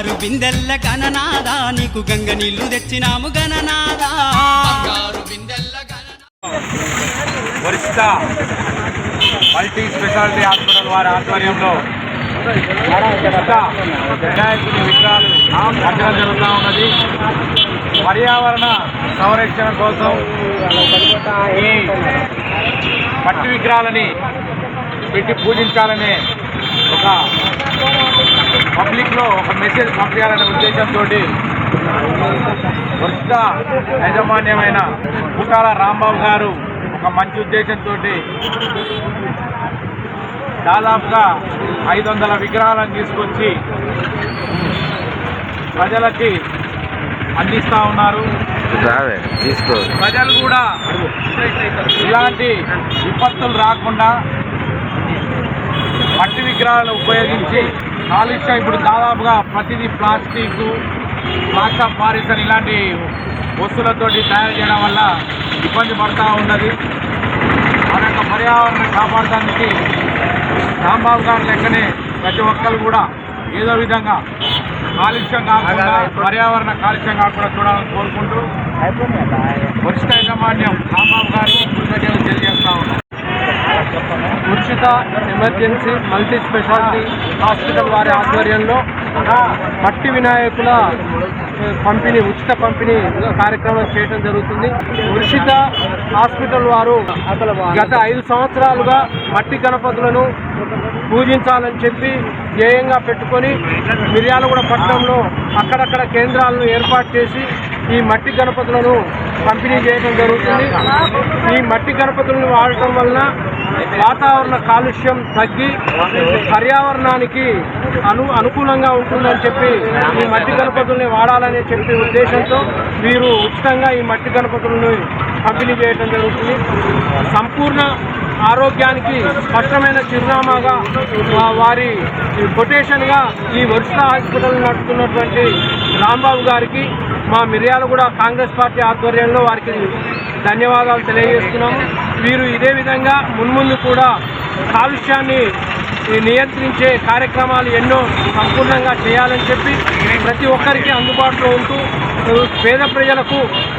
బంగారు బిందెల్ల గణనాదా నీకు గంగ నీళ్ళు తెచ్చినాము గణనాదా వరిష్ట మల్టీ స్పెషాలిటీ హాస్పిటల్ వారి ఆధ్వర్యంలో వినాయకుని విగ్రహాలు కట్టడం జరుగుతూ ఉన్నది. పర్యావరణ సంరక్షణ కోసం ఈ మట్టి విగ్రహాలని పెట్టి పూజించాలనే ఒక పబ్లిక్లో ఒక మెసేజ్ పంపించాలనే ఉద్దేశంతో వరిష్ట యాజమాన్యమైన పుట్టాల రాంబాబు గారు ఒక మంచి ఉద్దేశంతో దాదాపుగా ఐదు వందల విగ్రహాలను తీసుకొచ్చి ప్రజలకి అందిస్తూ ఉన్నారు. ప్రజలు కూడా ఇలాంటి విపత్తులు రాకుండా మట్టి విగ్రహాలు ఉపయోగించి కాలుష్యం ఇప్పుడు దాదాపుగా ప్రతిదీ ప్లాస్టిక్ ప్లాస్టర్ ఆఫ్ పారిస్ అని ఇలాంటి వస్తువులతోటి తయారు చేయడం వల్ల ఇబ్బంది పడుతూ ఉన్నది. మన యొక్క పర్యావరణం కాపాడడానికి రాంబాబు గారి లెక్కనే ప్రతి ఒక్కరు కూడా ఏదో విధంగా కాలుష్యం కాకుండా పర్యావరణ కాలుష్యం కాకుండా చూడాలని కోరుకుంటూ వరిష్ట యాజమాన్యం రాంబాబు గారికి కృతజ్ఞతలు తెలియజేస్తా ఉన్నాం. ఉచిత ఎమర్జెన్సీ మల్టీ స్పెషాలిటీ హాస్పిటల్ వారి ఆధ్వర్యంలో మట్టి వినాయకుల పంపిణీ ఉచిత పంపిణీ కార్యక్రమం చేయడం జరుగుతుంది. ఉచిత హాస్పిటల్ వారు గత ఐదు సంవత్సరాలుగా మట్టి గణపతులను పూజించాలని చెప్పి ధ్యేయంగా పెట్టుకొని మిర్యాలగూడ పట్టణంలో అక్కడక్కడ కేంద్రాలను ఏర్పాటు చేసి ఈ మట్టి గణపతులను పంపిణీ చేయడం జరుగుతుంది. ఈ మట్టి గణపతులను వాడటం వలన వాతావరణ కాలుష్యం తగ్గి పర్యావరణానికి అను అనుకూలంగా ఉంటుందని చెప్పి ఈ మట్టి గణపతుల్ని వాడాలని చెప్పి ఉద్దేశంతో వీరు ఉచితంగా ఈ మట్టి గణపతులను పంపిణీ చేయడం జరుగుతుంది. సంపూర్ణ ఆరోగ్యానికి స్పష్టమైన చిరునామాగా వారి కొటేషన్గా ఈ వరుస హాస్పిటల్ నడుపుతున్నటువంటి రాంబాబు గారికి మా మిర్యాలగూడ కాంగ్రెస్ పార్టీ ఆధ్వర్యంలో వారికి ధన్యవాదాలు తెలియజేస్తున్నాము. వీరు ఇదే విధంగా మున్ముందు కూడా కాలుష్యాన్ని నియంత్రించే కార్యక్రమాలు ఎన్నో సంపూర్ణంగా చేయాలని చెప్పి ప్రతి ఒక్కరికి అందుబాటులో ఉంటూ పేద ప్రజలకు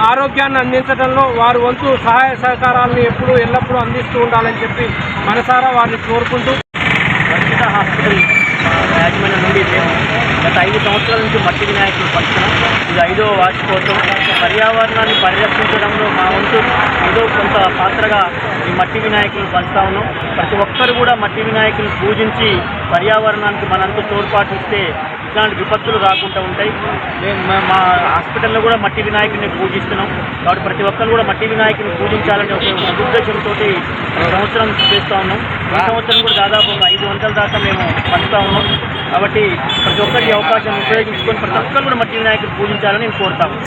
ఆరోగ్యాన్ని అందించడంలో వారి వంతు సహాయ సహకారాలను ఎప్పుడూ ఎల్లప్పుడూ అందిస్తూ ఉండాలని చెప్పి మనసారా వారిని కోరుకుంటూ. హాస్పిటల్ గత ఐదు సంవత్సరాల నుంచి మట్టి వినాయకులు పంచుతున్నాం. ఇది ఐదో వార్షికోత్సవం. పర్యావరణాన్ని పరిరక్షించడంలో మా వంతు ఏదో కొంత పాత్రగా ఈ మట్టి వినాయకులు పంచుతా ఉన్నాం. ప్రతి ఒక్కరు కూడా మట్టి వినాయకులు పూజించి పర్యావరణానికి మనంతా తోడ్పాటు ఇస్తే ఇట్లాంటి విపత్తులు రాకుండా ఉంటాయి. మేము మా- హాస్పిటల్లో కూడా మట్టి వినాయకుడిని పూజిస్తున్నాం. కాబట్టి ప్రతి ఒక్కరు కూడా మట్టి వినాయకుడిని పూజించాలని ఒక ఉద్దేశంతో సంవత్సరం చేస్తూ ఉన్నాం. ఈ సంవత్సరం కూడా దాదాపు ఒక ఐదు వందల దాకా మేము పంచుతా ఉన్నాం. కాబట్టి ప్రతి ఒక్కరికి అవకాశం ఉపయోగించుకొని ప్రతి ఒక్కరు కూడా మట్టి వినాయకుడు పూజించాలని నేను కోరుతాము.